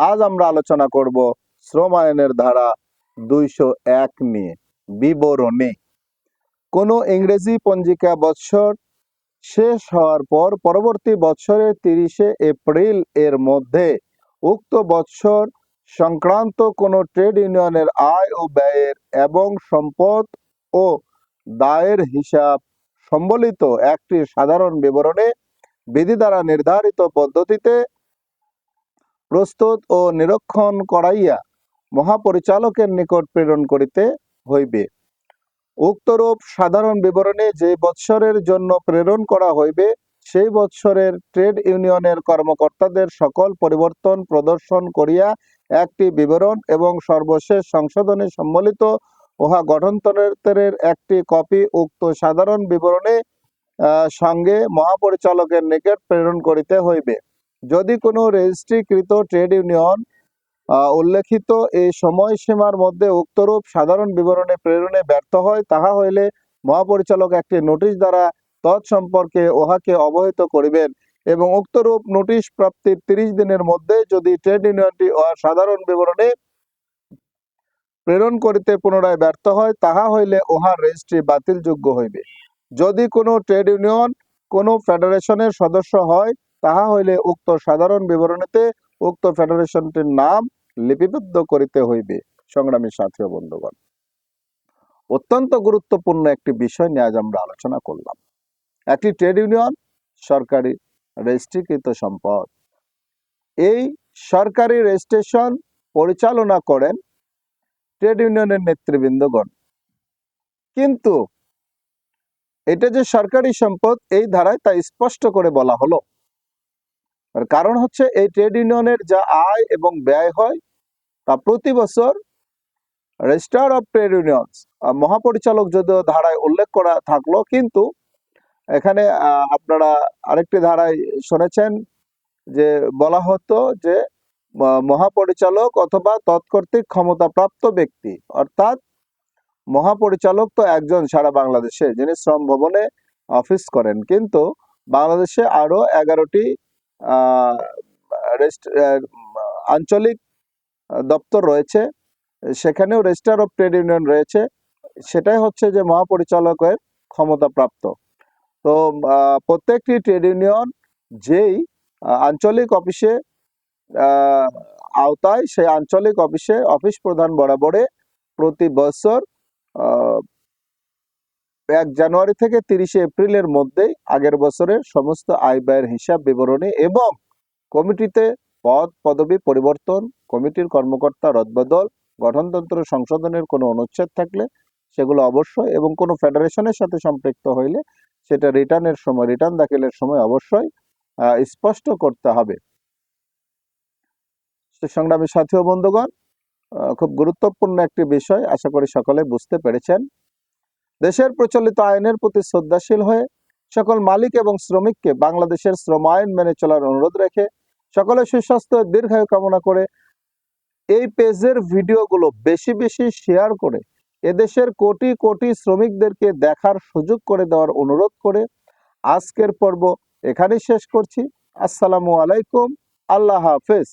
আজ আমরা আলোচনা করব শ্রম আইনের ধারা দুইশো এক নিয়ে, বিবরণী। কোনো ইংরেজি পঞ্জিকা বৎসর শেষ হওয়ার পর পরবর্তী বৎসরের তিরিশে এপ্রিল এর মধ্যে উক্ত বৎসর সংক্রান্ত কোনো ট্রেড ইউনিয়নের আয় ও ব্যয়ের এবং সম্পদ ও দায়ের হিসাব সম্বলিত একটি সাধারণ বিবরণে বিধি দ্বারা নির্ধারিত পদ্ধতিতে প্রস্তুত ও নিরীক্ষণ করাইয়া মহাপরিচালকের নিকট প্রেরণ করিতে হইবে। উক্তরূপ সাধারণ বিবরণে যে বৎসরের জন্য প্রেরণ করা হইবে, সেই বৎসরের ট্রেড ইউনিয়নের কর্মকর্তাদের সকল পরিবর্তন প্রদর্শন করিয়া একটি বিবরণ এবং সর্বশেষ সংশোধনে সম্বলিত উহা গঠনতন্ত্রের একটি কপি উক্ত সাধারণ বিবরণে সঙ্গে মহাপরিচালকের নিকট প্রেরণ করিতে হইবে। যদি কোনো রেজিস্ট্রিকৃত ট্রেড ইউনিয়ন উল্লেখিত এই সময়সীমার মধ্যে উক্তরূপ সাধারণ বিবরণে প্রেরণে ব্যর্থ হয়, তাহা হইলে মহাপরিচালক একটি নোটিশ দ্বারা তৎসম্পর্কে উহাকে অবহিত করিবেন এবং উক্তরূপ নোটিশ প্রাপ্তির তিরিশ দিনের মধ্যে যদি ট্রেড ইউনিয়নটি সাধারণ বিবরণে প্রেরণ করিতে পুনরায় ব্যর্থ হয়, তাহা হইলে উহার রেজিস্ট্রি বাতিলযোগ্য হইবে। যদি কোনো ট্রেড ইউনিয়ন কোনো ফেডারেশনের সদস্য হয় তাহা হইলে উক্ত সাধারণ বিবরণীতে উক্ত ফেডারেশনটির নাম লিপিবদ্ধ করিতে হইবে। সংগ্রামী সাথী বন্ধুগণ, অত্যন্ত গুরুত্বপূর্ণ একটি বিষয় নিয়ে আজ আমরা আলোচনা করলাম। একটি ট্রেড ইউনিয়ন, সরকারি রেজিস্ট্রিকৃত সম্পদ। এই সরকারি রেজিস্ট্রেশন পরিচালনা করেন ট্রেড ইউনিয়নের নেতৃবৃন্দগণ। কিন্তু এটা যে সরকারি সম্পদ, এই ধারায় তা স্পষ্ট করে বলা হলো। কারণ হচ্ছে এই ট্রেড ইউনিয়নের যা আয় এবং ব্যয় হয়, তা প্রতি বছর রেজিস্ট্রার অফ ট্রেড ইউনিয়নস মহাপরিচালক যদিও ধারায় উল্লেখ করা থাকল, কিন্তু এখানে আপনারা আরেকটি ধারায় শুনেছেন যে বলা হতো যে মহাপরিচালক অথবা তৎকর্তৃক ক্ষমতাপ্রাপ্ত ব্যক্তি, অর্থাৎ মহাপরিচালক তো একজন সারা বাংলাদেশে যিনি শ্রম ভবনে অফিস করেন, কিন্তু বাংলাদেশে আরও এগারোটি আঞ্চলিক দপ্তর রয়েছে, সেখানেও রেজিস্টার অফ ট্রেড ইউনিয়ন রয়েছে, সেটাই হচ্ছে যে মহাপরিচালকের ক্ষমতাপ্রাপ্ত। তো প্রত্যেকটি ট্রেড ইউনিয়ন যেই আঞ্চলিক অফিসে আওতায়, সেই আঞ্চলিক অফিসে অফিস প্রধান বরাবরে প্রতি বছর এক জানুয়ারি থেকে তিরিশে এপ্রিলের মধ্যেই আগের বছরের সমস্ত আয় ব্যয়ের হিসাব বিবরণী এবং কমিটিতে পদ, পদবি পরিবর্তন, কমিটির কর্মকর্তা রদবদল, গঠনতন্ত্র সংশোধনের কোনো অনুচ্ছেদ থাকলে সেগুলো অবশ্যই এবং কোনো ফেডারেশনের সাথে সম্পৃক্ত হইলে সেটা রিটার্নের সময়, রিটার্ন দাখিলের সময় অবশ্যই স্পষ্ট করতে হবে। সংগ্রামী সাথী বন্ধুগণ খুব গুরুত্বপূর্ণ একটি বিষয় আশা করি সকলে বুঝতে পেরেছেন। দেশের প্রচলিত আইনের প্রতি শ্রদ্ধাশীল হয়ে সকল মালিক এবং শ্রমিককে বাংলাদেশের শ্রম আইন মেনে চলার অনুরোধ রেখে সকলে সুস্বাস্থ্য দীর্ঘায়ু কামনা করে এই পেজের ভিডিওগুলো বেশি বেশি শেয়ার করে এদেশের কোটি কোটি শ্রমিকদেরকে দেখার সুযোগ করে দেওয়ার অনুরোধ করে আজকের পর্ব এখানেই শেষ করছি। আসসালামু আলাইকুম। আল্লাহ হাফেজ।